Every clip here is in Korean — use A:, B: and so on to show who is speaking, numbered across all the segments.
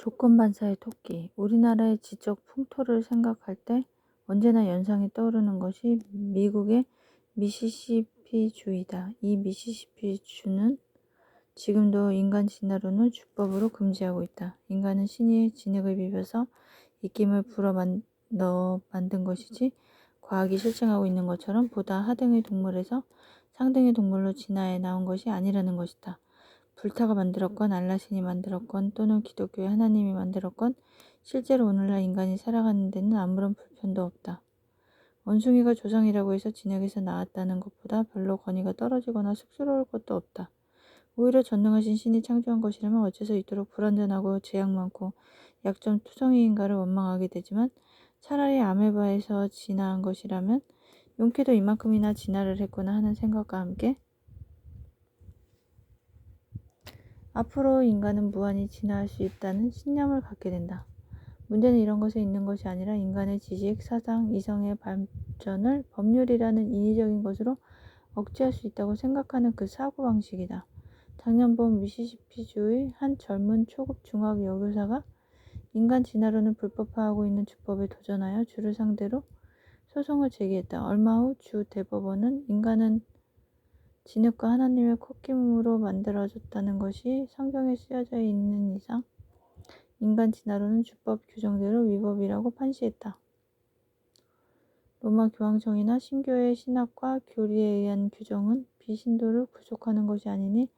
A: 조건반사의 토끼. 우리나라의 지적 풍토를 생각할 때 언제나 연상이 떠오르는 것이 미국의 미시시피 주이다. 이 미시시피 주는 지금도 인간 진화론을 주법으로 금지하고 있다. 인간은 신의 진흙을 비벼서 입김을 불어 만, 넣어 만든 것이지 과학이 실증하고 있는 것처럼 보다 하등의 동물에서 상등의 동물로 진화해 나온 것이 아니라는 것이다. 불타가 만들었건 알라신이 만들었건 또는 기독교의 하나님이 만들었건 실제로 오늘날 인간이 살아가는 데는 아무런 불편도 없다. 원숭이가 조상이라고 해서 진흙에서 나왔다는 것보다 별로 권위가 떨어지거나 쑥스러울 것도 없다. 오히려 전능하신 신이 창조한 것이라면 어째서 이토록 불완전하고 제약 많고 약점 투성이인가를 원망하게 되지만 차라리 아메바에서 진화한 것이라면 용케도 이만큼이나 진화를 했구나 하는 생각과 함께 앞으로 인간은 무한히 진화할 수 있다는 신념을 갖게 된다. 문제는 이런 것에 있는 것이 아니라 인간의 지식, 사상, 이성의 발전을 법률이라는 인위적인 것으로 억제할 수 있다고 생각하는 그 사고방식이다. 작년 봄 미시시피주의 한 젊은 초급 중학 여교사가 인간 진화론을 불법화하고 있는 주법에 도전하여 주를 상대로 소송을 제기했다. 얼마 후 주 대법원은 인간은 진흙과 하나님의 콧김으로 만들어졌다는 것이 성경에 쓰여져 있는 이상 인간 진화론은 주법 규정대로 위법이라고 판시했다. 로마 교황청이나 신교의 신학과 교리에 의한 규정은 비신도를 구속하는 것이 아니니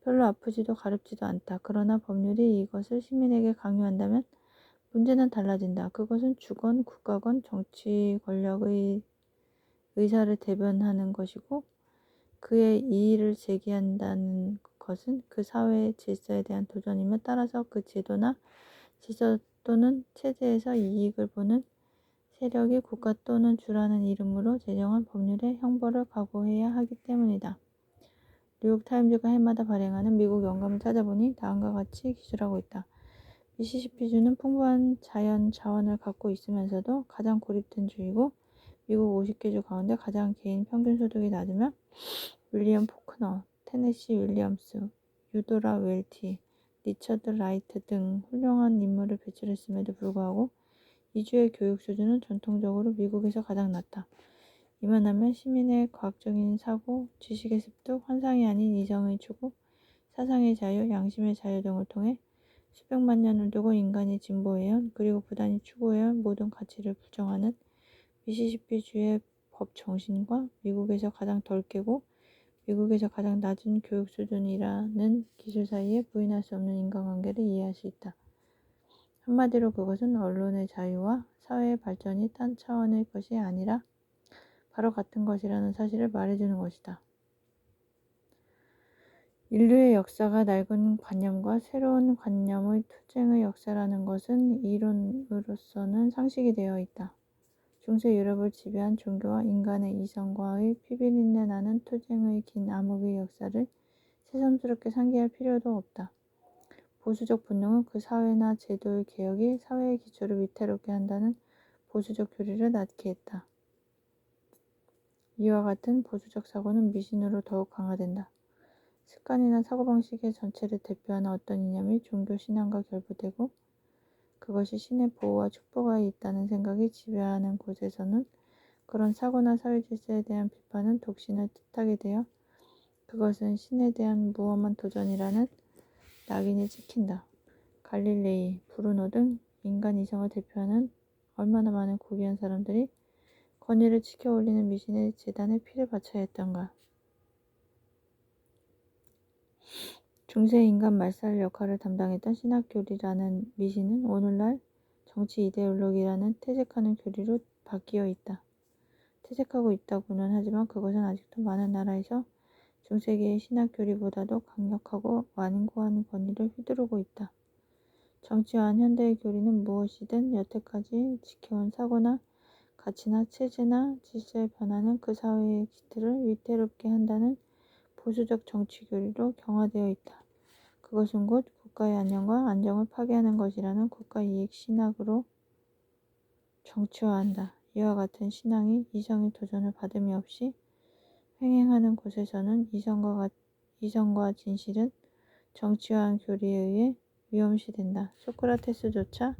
A: 별로 아프지도 가렵지도 않다. 그러나 법률이 이것을 시민에게 강요한다면 문제는 달라진다. 그것은 주건, 국가건, 정치 권력의 의사를 대변하는 것이고 그의 이의를 제기한다는 것은 그 사회의 질서에 대한 도전이며 따라서 그 제도나 질서 또는 체제에서 이익을 보는 세력이 국가 또는 주라는 이름으로 제정한 법률의 형벌을 각오해야 하기 때문이다. 뉴욕타임즈가 해마다 발행하는 미국 영감을 찾아보니 다음과 같이 기술하고 있다. 미시시피주는 풍부한 자연 자원을 갖고 있으면서도 가장 고립된 주이고 미국 50개 주 가운데 가장 개인 평균 소득이 낮으며 윌리엄 포크너, 테네시 윌리엄스, 유도라 웰티, 리처드 라이트 등 훌륭한 인물을 배출했음에도 불구하고 이주의 교육 수준은 전통적으로 미국에서 가장 낮다. 이만하면 시민의 과학적인 사고, 지식의 습득, 환상이 아닌 이성의 추구, 사상의 자유, 양심의 자유 등을 통해 수백만 년을 두고 인간이 진보해온 그리고 부단히 추구해온 모든 가치를 부정하는 미시시피주의 법 정신과 미국에서 가장 덜 깨고 미국에서 가장 낮은 교육 수준이라는 기술 사이에 부인할 수 없는 인간관계를 이해할 수 있다. 한마디로 그것은 언론의 자유와 사회의 발전이 딴 차원의 것이 아니라 바로 같은 것이라는 사실을 말해주는 것이다. 인류의 역사가 낡은 관념과 새로운 관념의 투쟁의 역사라는 것은 이론으로서는 상식이 되어 있다. 중세 유럽을 지배한 종교와 인간의 이성과의 피비린내 나는 투쟁의 긴 암흑의 역사를 새삼스럽게 상기할 필요도 없다. 보수적 본능은 그 사회나 제도의 개혁이 사회의 기초를 위태롭게 한다는 보수적 교리를 낳게 했다. 이와 같은 보수적 사고는 미신으로 더욱 강화된다. 습관이나 사고방식의 전체를 대표하는 어떤 이념이 종교 신앙과 결부되고 그것이 신의 보호와 축복하에 있다는 생각이 지배하는 곳에서는 그런 사고나 사회 질서에 대한 비판은 독신을 뜻하게 되어 그것은 신에 대한 무엄한 도전이라는 낙인이 찍힌다. 갈릴레이, 브루노 등 인간 이성을 대표하는 얼마나 많은 고귀한 사람들이 권위를 지켜 올리는 미신의 재단에 피를 바쳐야 했던가. 중세 인간 말살 역할을 담당했던 신학교리라는 미신은 오늘날 정치 이데올로기라는 퇴색하는 교리로 바뀌어 있다. 퇴색하고 있다고는 하지만 그것은 아직도 많은 나라에서 중세기의 신학교리보다도 강력하고 완고한 권위를 휘두르고 있다. 정치화한 현대의 교리는 무엇이든 여태까지 지켜온 사고나 가치나 체제나 질서의 변화는 그 사회의 기틀을 위태롭게 한다는 보수적 정치 교리로 경화되어 있다. 그것은 곧 국가의 안녕과 안정을 파괴하는 것이라는 국가 이익 신학으로 정치화한다. 이와 같은 신앙이 이성의 도전을 받음이 없이 횡행하는 곳에서는 이성과, 이성과 진실은 정치화한 교리에 의해 위험시된다. 소크라테스조차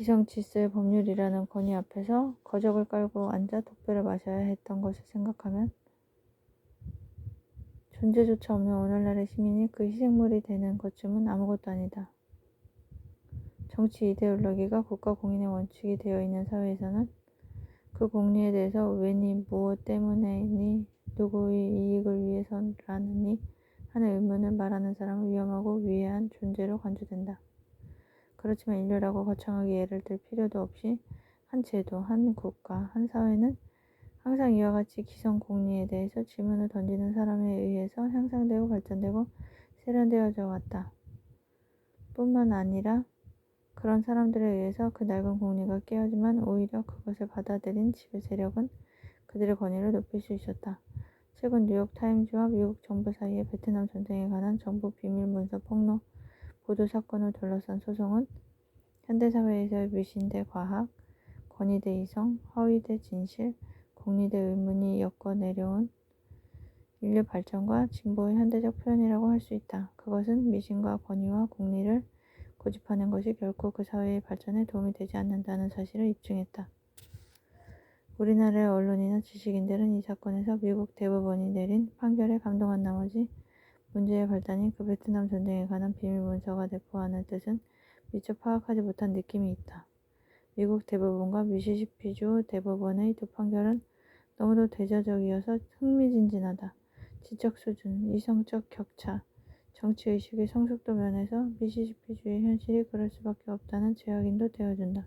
A: 기성질서의 법률이라는 권위 앞에서 거적을 깔고 앉아 독배를 마셔야 했던 것을 생각하면 존재조차 없는 오늘날의 시민이 그 희생물이 되는 것쯤은 아무것도 아니다. 정치 이데올로기가 국가 공인의 원칙이 되어 있는 사회에서는 그 공리에 대해서 왜니 무엇 때문에니 누구의 이익을 위해서라느니 하는 의문을 말하는 사람은 위험하고 위해한 존재로 간주된다. 그렇지만 인류라고 거창하게 예를 들 필요도 없이 한 제도, 한 국가, 한 사회는 항상 이와 같이 기성 공리에 대해서 질문을 던지는 사람에 의해서 향상되고 발전되고 세련되어져 왔다. 뿐만 아니라 그런 사람들에 의해서 그 낡은 공리가 깨어지만 오히려 그것을 받아들인 지배 세력은 그들의 권위를 높일 수 있었다. 최근 뉴욕 타임즈와 미국 정부 사이의 베트남 전쟁에 관한 정부 비밀 문서 폭로 보도 사건을 둘러싼 소송은 현대사회에서의 미신 대 과학, 권위 대 이성, 허위 대 진실, 공리 대 의문이 엮어 내려온 인류 발전과 진보의 현대적 표현이라고 할 수 있다. 그것은 미신과 권위와 공리를 고집하는 것이 결코 그 사회의 발전에 도움이 되지 않는다는 사실을 입증했다. 우리나라의 언론이나 지식인들은 이 사건에서 미국 대법원이 내린 판결에 감동한 나머지 문제의 발단이 그 베트남 전쟁에 관한 비밀 문서가 내포하는 뜻은 미처 파악하지 못한 느낌이 있다. 미국 대법원과 미시시피주 대법원의 두 판결은 너무도 대조적이어서 흥미진진하다. 지적 수준, 이성적 격차, 정치의식의 성숙도 면에서 미시시피주의 현실이 그럴 수밖에 없다는 재확인도 되어준다.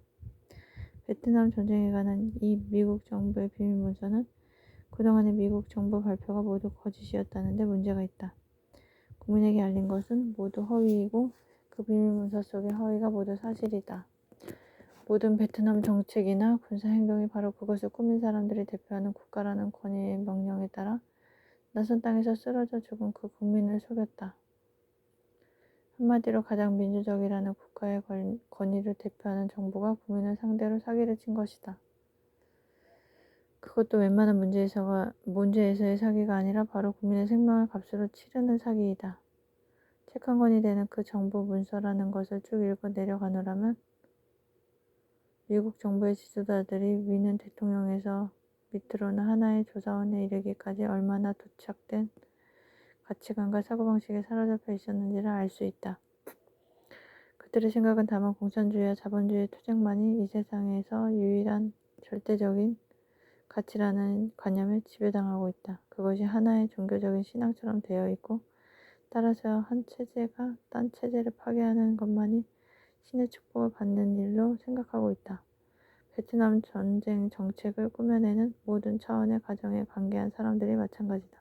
A: 베트남 전쟁에 관한 이 미국 정부의 비밀 문서는 그동안의 미국 정부 발표가 모두 거짓이었다는데 문제가 있다. 국민에게 알린 것은 모두 허위이고 그 비밀 문서 속의 허위가 모두 사실이다. 모든 베트남 정책이나 군사 행동이 바로 그것을 꾸민 사람들이 대표하는 국가라는 권위의 명령에 따라 낯선 땅에서 쓰러져 죽은 그 국민을 속였다. 한마디로 가장 민주적이라는 국가의 권위를 대표하는 정부가 국민을 상대로 사기를 친 것이다. 그것도 웬만한 문제에서가, 문제에서의 사기가 아니라 바로 국민의 생명을 값으로 치르는 사기이다. 책 한 권이 되는 그 정부 문서라는 것을 쭉 읽어 내려가노라면 미국 정부의 지도자들이 위는 대통령에서 밑으로는 하나의 조사원에 이르기까지 얼마나 도착된 가치관과 사고방식에 사로잡혀 있었는지를 알 수 있다. 그들의 생각은 다만 공산주의와 자본주의의 투쟁만이 이 세상에서 유일한 절대적인 가치라는 관념에 지배당하고 있다. 그것이 하나의 종교적인 신앙처럼 되어 있고 따라서 한 체제가 딴 체제를 파괴하는 것만이 신의 축복을 받는 일로 생각하고 있다. 베트남 전쟁 정책을 꾸며내는 모든 차원의 가정에 관계한 사람들이 마찬가지다.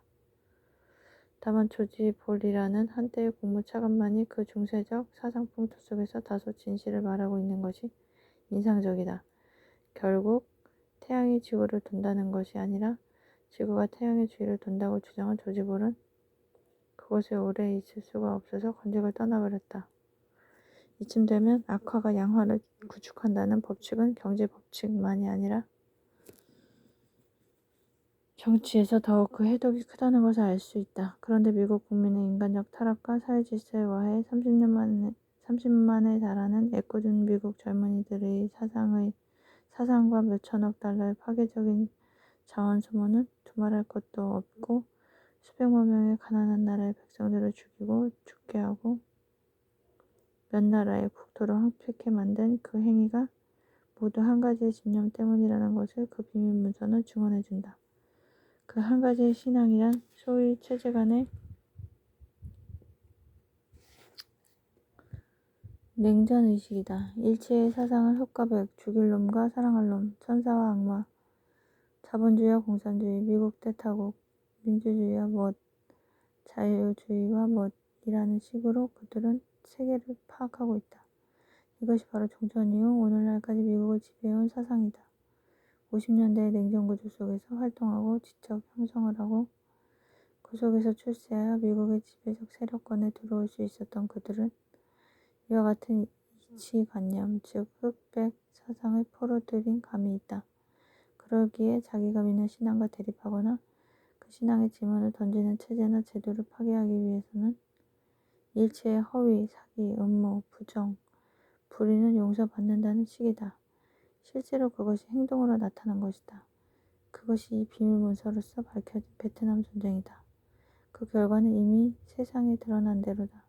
A: 다만 조지 볼이라는 한때의 국무차관만이 그 중세적 사상 풍토 속에서 다소 진실을 말하고 있는 것이 인상적이다. 결국 태양이 지구를 돈다는 것이 아니라 지구가 태양의 주위를 돈다고 주장한 조지 볼은 그곳에 오래 있을 수가 없어서 건직을 떠나버렸다. 이쯤 되면 악화가 양화를 구축한다는 법칙은 경제 법칙만이 아니라 정치에서 더욱 그 해독이 크다는 것을 알 수 있다. 그런데 미국 국민의 인간적 타락과 사회 질서의 와해 30년 만에 30만에 달하는 애꿎은 미국 젊은이들의 사상의 사상과 몇천억 달러의 파괴적인 자원 소모는 두말할 것도 없고 수백만 명의 가난한 나라의 백성들을 죽이고 죽게 하고 몇 나라의 국토를 황폐케 만든 그 행위가 모두 한 가지의 집념 때문이라는 것을 그 비밀 문서는 증언해준다. 그 한 가지의 신앙이란 소위 체제 간의 냉전 의식이다. 일체의 사상을 흑과 백, 죽일 놈과 사랑할 놈, 천사와 악마, 자본주의와 공산주의, 미국 대타국, 민주주의와 멋, 자유주의와 멋이라는 식으로 그들은 세계를 파악하고 있다. 이것이 바로 종전 이후 오늘날까지 미국을 지배해온 사상이다. 50년대의 냉전 구조 속에서 활동하고 지적 형성을 하고 그 속에서 출세하여 미국의 지배적 세력권에 들어올 수 있었던 그들은 이와 같은 이치관념, 즉 흑백 사상의 포로 들인 감이 있다. 그러기에 자기가 믿는 신앙과 대립하거나 그 신앙의 질문을 던지는 체제나 제도를 파괴하기 위해서는 일체의 허위, 사기, 음모, 부정, 불의는 용서받는다는 식이다. 실제로 그것이 행동으로 나타난 것이다. 그것이 이 비밀 문서로서 밝혀진 베트남 전쟁이다. 그 결과는 이미 세상에 드러난 대로다.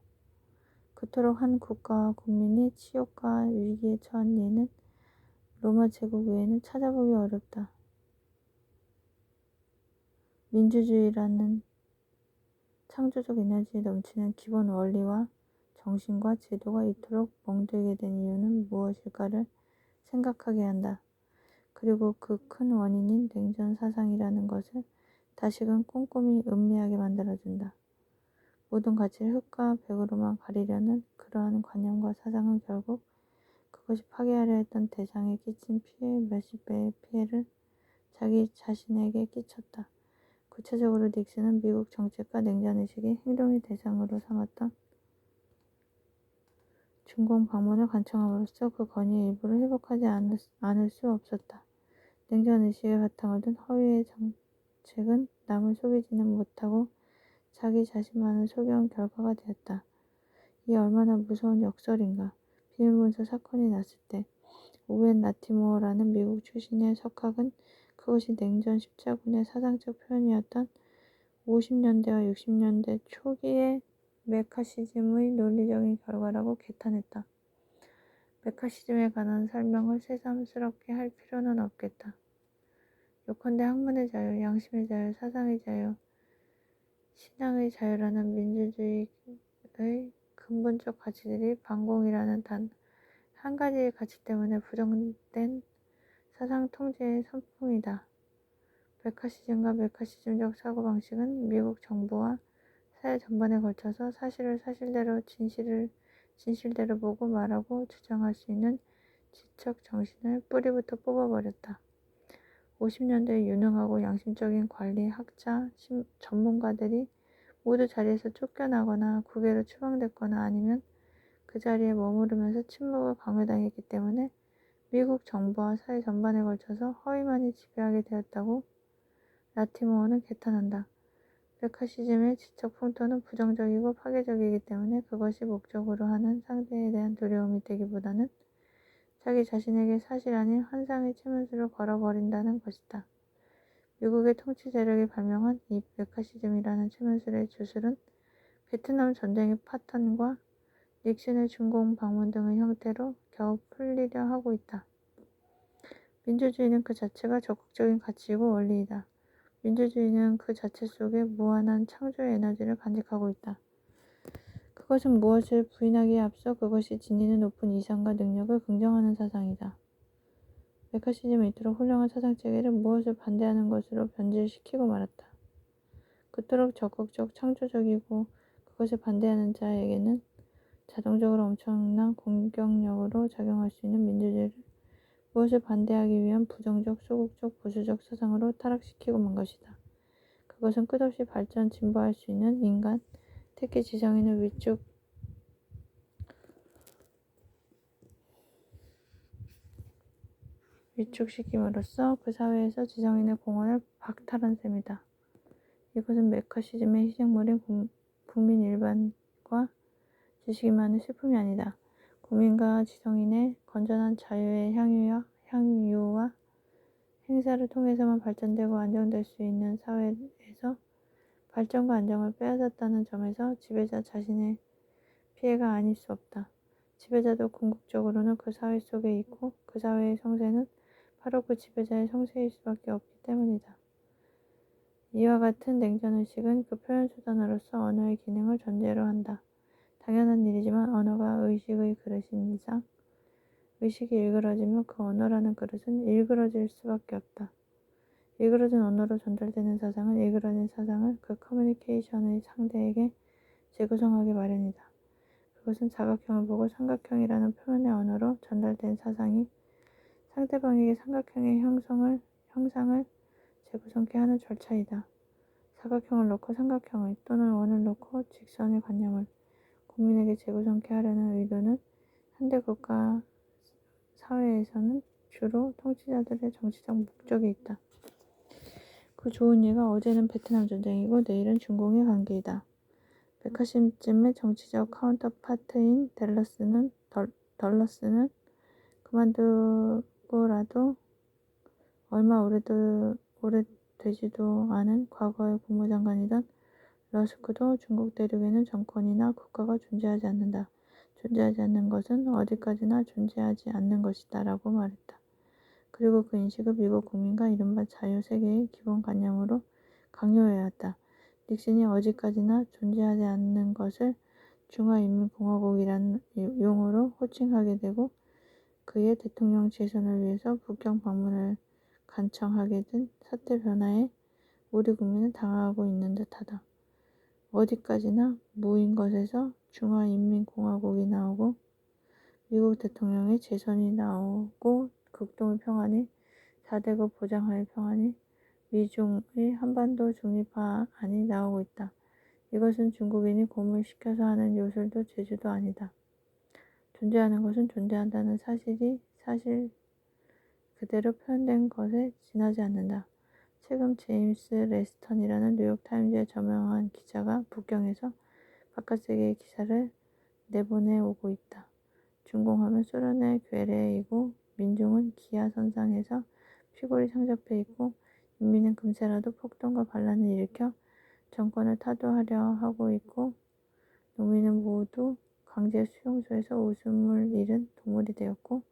A: 그토록 한 국가와 국민이 치욕과 위기에 처한 예는 로마 제국 외에는 찾아보기 어렵다. 민주주의라는 창조적 에너지에 넘치는 기본 원리와 정신과 제도가 이토록 멍들게 된 이유는 무엇일까를 생각하게 한다. 그리고 그 큰 원인인 냉전 사상이라는 것을 다시금 꼼꼼히 음미하게 만들어준다. 모든 가치를 흙과 벽으로만 가리려는 그러한 관념과 사상은 결국 그것이 파괴하려 했던 대상에 끼친 피해 몇십 배의 피해를 자기 자신에게 끼쳤다. 구체적으로 닉슨은 미국 정책과 냉전의식이 행동의 대상으로 삼았던 중공 방문을 관청함으로써 그 권위의 일부를 회복하지 않을, 않을 수 없었다. 냉전의식의 바탕을 둔 허위의 정책은 남을 속이지는 못하고 자기 자신만을 속여온 결과가 되었다. 이 얼마나 무서운 역설인가. 비밀문서 사건이 났을 때 오웬 라티모어라는 미국 출신의 석학은 그것이 냉전 십자군의 사상적 표현이었던 50년대와 60년대 초기의 메카시즘의 논리적인 결과라고 개탄했다. 메카시즘에 관한 설명을 새삼스럽게 할 필요는 없겠다. 요컨대 학문의 자유, 양심의 자유, 사상의 자유, 신앙의 자유라는 민주주의의 근본적 가치들이 반공이라는 단 한 가지의 가치 때문에 부정된 사상 통제의 선풍이다. 메카시즘과 메카시즘적 사고방식은 미국 정부와 사회 전반에 걸쳐서 사실을 사실대로 진실을 진실대로 보고 말하고 주장할 수 있는 지적 정신을 뿌리부터 뽑아버렸다. 50년대 유능하고 양심적인 관리, 학자, 전문가들이 모두 자리에서 쫓겨나거나 국외로 추방됐거나 아니면 그 자리에 머무르면서 침묵을 강요당했기 때문에 미국 정부와 사회 전반에 걸쳐서 허위만이 지배하게 되었다고 라티모어는 개탄한다. 메카시즘의 지적 풍토는 부정적이고 파괴적이기 때문에 그것이 목적으로 하는 상대에 대한 두려움이 되기보다는 자기 자신에게 사실 아닌 환상의 체면수를 걸어버린다는 것이다. 미국의 통치 세력이 발명한 이 메카시즘이라는 체면술의 주술은 베트남 전쟁의 파탄과 닉슨의 중공 방문 등의 형태로 겨우 풀리려 하고 있다. 민주주의는 그 자체가 적극적인 가치이고 원리이다. 민주주의는 그 자체 속에 무한한 창조의 에너지를 간직하고 있다. 그것은 무엇을 부인하기에 앞서 그것이 지니는 높은 이상과 능력을 긍정하는 사상이다. 메카시즘은 이토록 훌륭한 사상 체계를 무엇을 반대하는 것으로 변질시키고 말았다. 그토록 적극적 창조적이고 그것을 반대하는 자에게는 자동적으로 엄청난 공격력으로 작용할 수 있는 민주주의를 무엇을 반대하기 위한 부정적, 소극적, 보수적 사상으로 타락시키고 만 것이다. 그것은 끝없이 발전, 진보할 수 있는 인간, 특히 지성인을 위축, 위축시킴으로써 그 사회에서 지성인의 공헌을 박탈한 셈이다. 이것은 메카시즘의 희생물인 국민 일반과 지식이 많은 슬픔이 아니다. 국민과 지성인의 건전한 자유의 향유와, 향유와 행사를 통해서만 발전되고 안정될 수 있는 사회에서 발전과 안정을 빼앗았다는 점에서 지배자 자신의 피해가 아닐 수 없다. 지배자도 궁극적으로는 그 사회 속에 있고 그 사회의 성세는 바로 그 지배자의 성세일 수밖에 없기 때문이다. 이와 같은 냉전의식은 그 표현 수단으로서 언어의 기능을 전제로 한다. 당연한 일이지만 언어가 의식의 그릇인 이상 의식이 일그러지면 그 언어라는 그릇은 일그러질 수밖에 없다. 일그러진 언어로 전달되는 사상은 일그러진 사상을 그 커뮤니케이션의 상대에게 재구성하기 마련이다. 그것은 사각형을 보고 삼각형이라는 표현의 언어로 전달된 사상이 상대방에게 삼각형의 형성을, 형상을 재구성케 하는 절차이다. 사각형을 놓고 삼각형을 또는 원을 놓고 직선의 관념을 국민에게 재구성케 하려는 의도는 현대 국가 사회에서는 주로 통치자들의 정치적 목적이 있다. 그 좋은 예가 어제는 베트남 전쟁이고 내일은 중공의 관계이다. 백화심쯤의 정치적 카운터파트인 델러스는 덜, 덜러스는 그만두고라도 얼마 오래도 오래되지도 않은 과거의 국무장관이던 러스크도 중국 대륙에는 정권이나 국가가 존재하지 않는다. 존재하지 않는 것은 어디까지나 존재하지 않는 것이다. 라고 말했다. 그리고 그 인식을 미국 국민과 이른바 자유세계의 기본관념으로 강요해야 한다. 닉슨이 어디까지나 존재하지 않는 것을 중화인민공화국이라는 용어로 호칭하게 되고 그의 대통령 재선을 위해서 북경 방문을 간청하게 된 사태 변화에 우리 국민은 당하고 있는 듯하다. 어디까지나 무인 것에서 중화인민공화국이 나오고 미국 대통령의 재선이 나오고 극동의 평안이 4대국 보장하의 평안이 미중의 한반도 중립화안이 나오고 있다. 이것은 중국인이 고물시켜서 하는 요술도 제주도 아니다. 존재하는 것은 존재한다는 사실이 사실 그대로 표현된 것에 지나지 않는다. 최근 제임스 레스턴이라는 뉴욕타임즈의 저명한 기자가 북경에서 바깥 세계의 기사를 내보내오고 있다. 중공하면 소련의 괴뢰이고 민중은 기아선상에서 피골이 상접해 있고 인민은 금세라도 폭동과 반란을 일으켜 정권을 타도하려 하고 있고 농민은 모두 강제 수용소에서 웃음을 잃은 동물이 되었고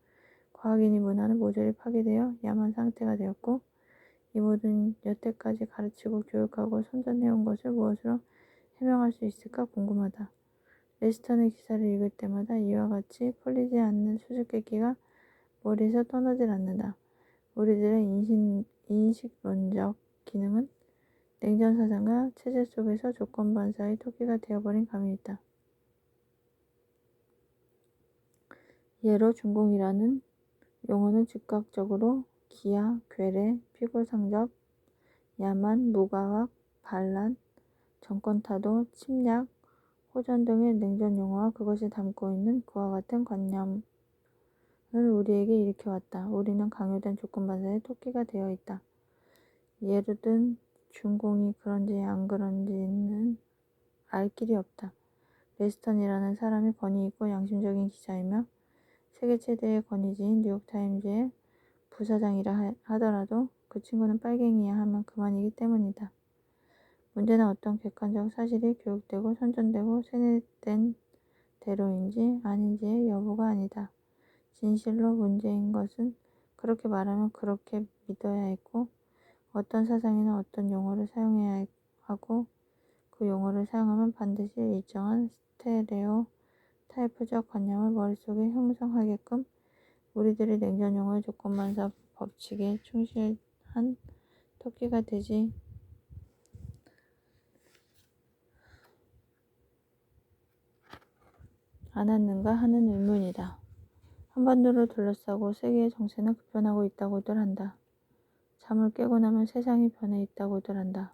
A: 과학인이 문화는 모조리 파괴되어 야만 상태가 되었고 이 모든 여태까지 가르치고 교육하고 선전해온 것을 무엇으로 해명할 수 있을까 궁금하다. 레스턴의 기사를 읽을 때마다 이와 같이 풀리지 않는 수수께끼가 머리에서 떠나질 않는다. 우리들의 인신, 인식론적 기능은 냉전 사상과 체제 속에서 조건 반사의 토끼가 되어버린 감이 있다. 예로 중공이라는 용어는 즉각적으로 기아, 괴뢰, 피골상접, 야만, 무과학, 반란, 정권타도, 침략, 호전 등의 냉전 용어와 그것이 담고 있는 그와 같은 관념 을 우리에게 일으켜왔다. 우리는 강요된 조건반사의 토끼가 되어 있다. 예를 든 중공이 그런지 안 그런지는 알 길이 없다. 레스턴이라는 사람이 권위 있고 양심적인 기자이며 세계 최대의 권위지인 뉴욕타임즈의 부사장이라 하더라도 그 친구는 빨갱이야 하면 그만이기 때문이다. 문제는 어떤 객관적 사실이 교육되고 선전되고 세뇌된 대로인지 아닌지의 여부가 아니다. 진실로 문제인 것은 그렇게 말하면 그렇게 믿어야 했고 어떤 사상이나 어떤 용어를 사용해야 하고 그 용어를 사용하면 반드시 일정한 스테레오 타이프적 관념을 머릿속에 형성하게끔 우리들이 냉전 용어의 조건반사 법칙에 충실한 토끼가 되지 않았는가 하는 의문이다. 한반도를 둘러싸고 세계의 정세는 급변하고 있다고들 한다. 잠을 깨고 나면 세상이 변해 있다고들 한다.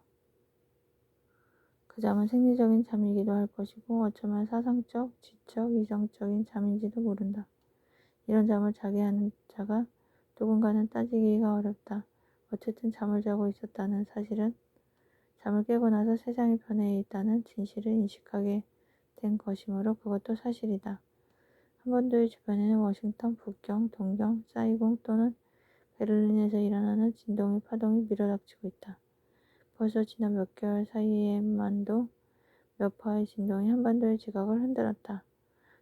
A: 그 잠은 생리적인 잠이기도 할 것이고 어쩌면 사상적, 지적, 이성적인 잠인지도 모른다. 이런 잠을 자게 하는 자가 누군가는 따지기가 어렵다. 어쨌든 잠을 자고 있었다는 사실은 잠을 깨고 나서 세상이 변해 있다는 진실을 인식하게 된 것이므로 그것도 사실이다. 한반도의 주변에는 워싱턴, 북경, 동경, 사이공 또는 베를린에서 일어나는 진동의 파동이 밀어닥치고 있다. 벌써 지난 몇 개월 사이에만도 몇 파의 진동이 한반도의 지각을 흔들었다.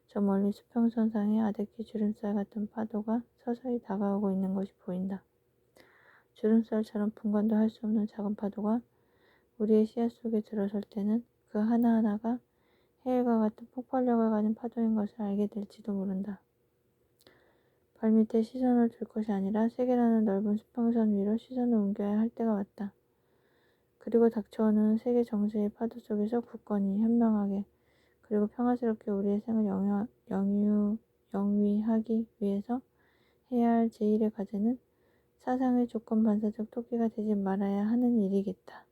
A: 저 멀리 수평선상에 아데키 주름살 같은 파도가 서서히 다가오고 있는 것이 보인다. 주름살처럼 분간도 할 수 없는 작은 파도가 우리의 시야 속에 들어설 때는 그 하나하나가 해일과 같은 폭발력을 가진 파도인 것을 알게 될지도 모른다. 발밑에 시선을 둘 것이 아니라 세계라는 넓은 수평선 위로 시선을 옮겨야 할 때가 왔다. 그리고 닥쳐오는 세계 정세의 파도 속에서 굳건히 현명하게 그리고 평화스럽게 우리의 생을 영유, 영유, 영위하기 위해서 해야 할 제1의 과제는 사상의 조건 반사적 토끼가 되지 말아야 하는 일이겠다.